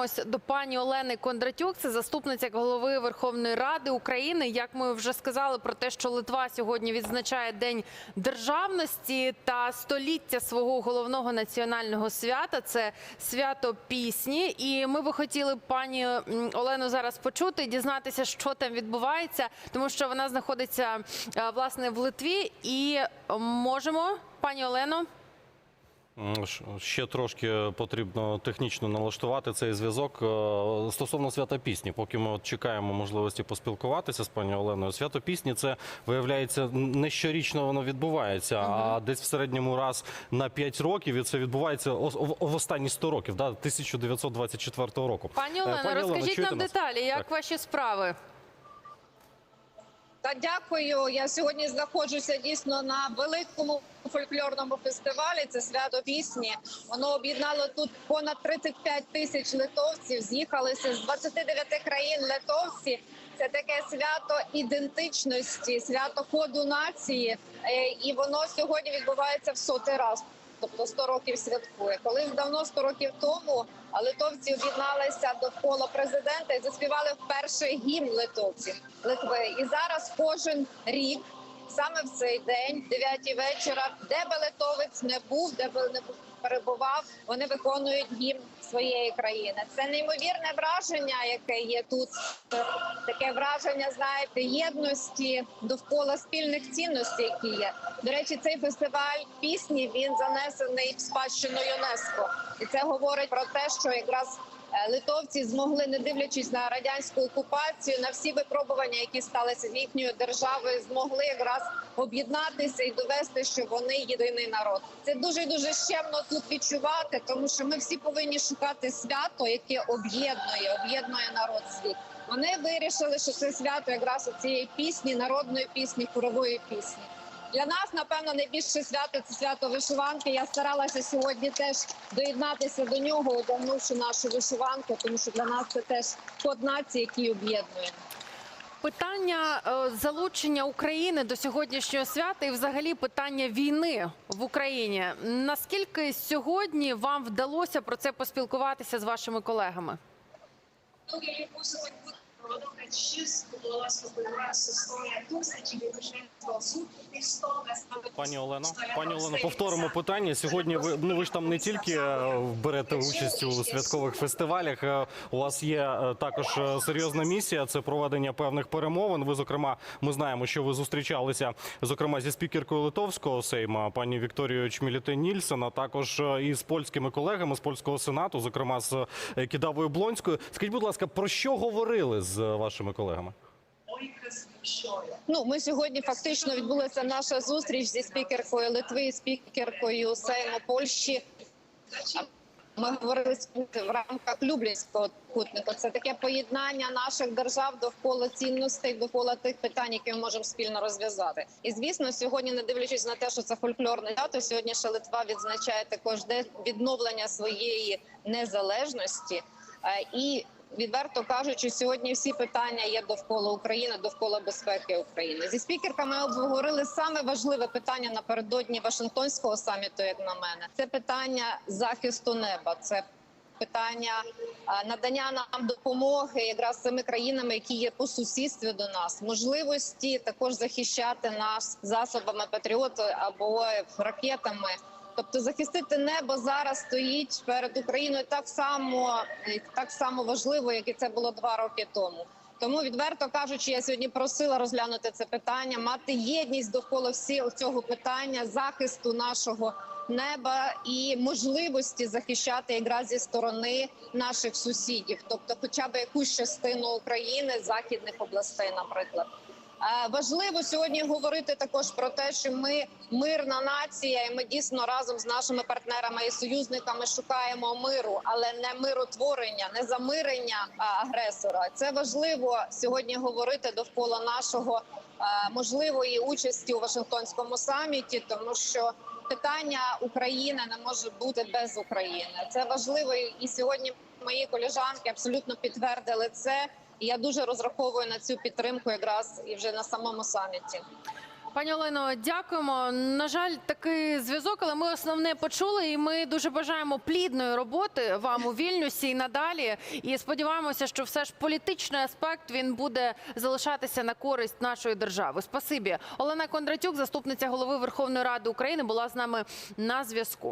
повертаємось до пані Олени Кондратюк. Це заступниця голови Верховної Ради України. Як ми вже сказали про те, що Литва сьогодні відзначає День державності та століття свого головного національного свята. Це свято пісні. І ми би хотіли пані Олену зараз почути, дізнатися, що там відбувається, тому що вона знаходиться е, власне в Литві. І можемо, пані Олено. Ш- Ще трошки потрібно технічно налаштувати цей зв'язок Е, стосовно свята пісні. Поки ми от чекаємо можливості поспілкуватися з пані Оленою. Свято пісні це виявляється не щорічно воно відбувається, а десь в середньому раз на 5 років. І це відбувається в останні 100 років, да, 1924 року. Пані Е, Олено, розкажіть нам деталі, як Так. ваші справи? Та дякую. Я сьогодні знаходжуся дійсно на великому фольклорному фестивалі. Це свято пісні. Воно об'єднало тут понад 35 тисяч литовців. З'їхалися з 29 країн литовці. Це таке свято ідентичності, свято ходу нації, Е, і воно сьогодні відбувається в сотий раз. Тобто 100 років святкує. Колись давно 100 років тому литовці об'єдналися довкола президента і заспівали вперше гімн литовців Литви. І зараз кожен рік, саме в цей день, 9 вечора, де би литовець не був, де би не перебував, вони виконують гімн своєї країни. Це неймовірне враження, яке є тут. Таке враження, знаєте, єдності довкола спільних цінностей, які є. До речі, цей фестиваль пісні він занесений в спадщину ЮНЕСКО, і це говорить про те, що якраз литовці змогли, не дивлячись на радянську окупацію, на всі випробування, які сталися їхньою державою, змогли якраз об'єднатися і довести, що вони єдиний народ. Це дуже дуже щемно тут відчувати, тому що ми всі повинні шукати свято, яке об'єднує, об'єднує народ світ. Вони вирішили, що це свято якраз у цієї пісні, народної пісні, хорової пісні. Для нас, напевно, найбільше свято це свято вишиванки. Я старалася сьогодні теж доєднатися до нього, одягнувши нашу вишиванку, тому що для нас це теж код нації, який об'єднує. Питання е, залучення України до сьогоднішнього свята і взагалі питання війни в Україні. Наскільки сьогодні вам вдалося про це поспілкуватися з вашими колегами? Пані Олено, пані Олено, повторимо питання. Сьогодні ви ну ви ж там не тільки е, берете участь у святкових фестивалях. е, У вас є е, також серйозна місія. Це проведення певних перемовин. Ви, зокрема, ми знаємо, що ви зустрічалися зокрема зі спікеркою Литовського сейма, пані Вікторією Чміліте Нільсен, а також е, і з польськими колегами з польського сенату, зокрема з Кідавою Блонською. Скажіть, будь ласка, про що говорили з е, вашими колегами? Ну, ми сьогодні фактично відбулася наша зустріч зі спікеркою Литви, спікеркою Сейму Польщі. Ми говорили в рамках Люблінського кутнику. Це таке поєднання наших держав довкола цінностей, довкола тих питань, які ми можемо спільно розв'язати. І звісно, сьогодні, не дивлячись на те, що це фольклорне свято, сьогодні ще Литва відзначає також відновлення своєї незалежності Е, і. Відверто кажучи, сьогодні всі питання є довкола України, довкола безпеки України. Зі спікерками обговорили саме важливе питання напередодні Вашингтонського саміту, як на мене, це питання захисту неба. Це питання надання нам допомоги якраз цими країнами, які є по сусідстві до нас, можливості також захищати нас засобами патріот або ракетами. Тобто захистити небо зараз стоїть перед Україною так само так само важливо, як і це було два роки тому. Тому відверто кажучи, я сьогодні просила розглянути це питання, мати єдність довкола всього цього питання, захисту нашого неба і можливості захищати якраз зі сторони наших сусідів, тобто, хоча б якусь частину України, західних областей, наприклад. Важливо сьогодні говорити також про те, що ми мирна нація, і ми дійсно разом з нашими партнерами і союзниками шукаємо миру, але не миротворення, не замирення агресора. Це важливо сьогодні говорити довкола нашого можливої участі у Вашингтонському саміті, тому що питання України не може бути без України. Це важливо і сьогодні. Мої колежанки абсолютно підтвердили це. І я дуже розраховую на цю підтримку, якраз і вже на самому саміті. Пані Олено, дякуємо. На жаль, такий зв'язок, але ми основне почули, і ми дуже бажаємо плідної роботи вам у Вільнюсі і надалі. І сподіваємося, що все ж політичний аспект він буде залишатися на користь нашої держави. Спасибі, Олена Кондратюк, заступниця голови Верховної Ради України, була з нами на зв'язку.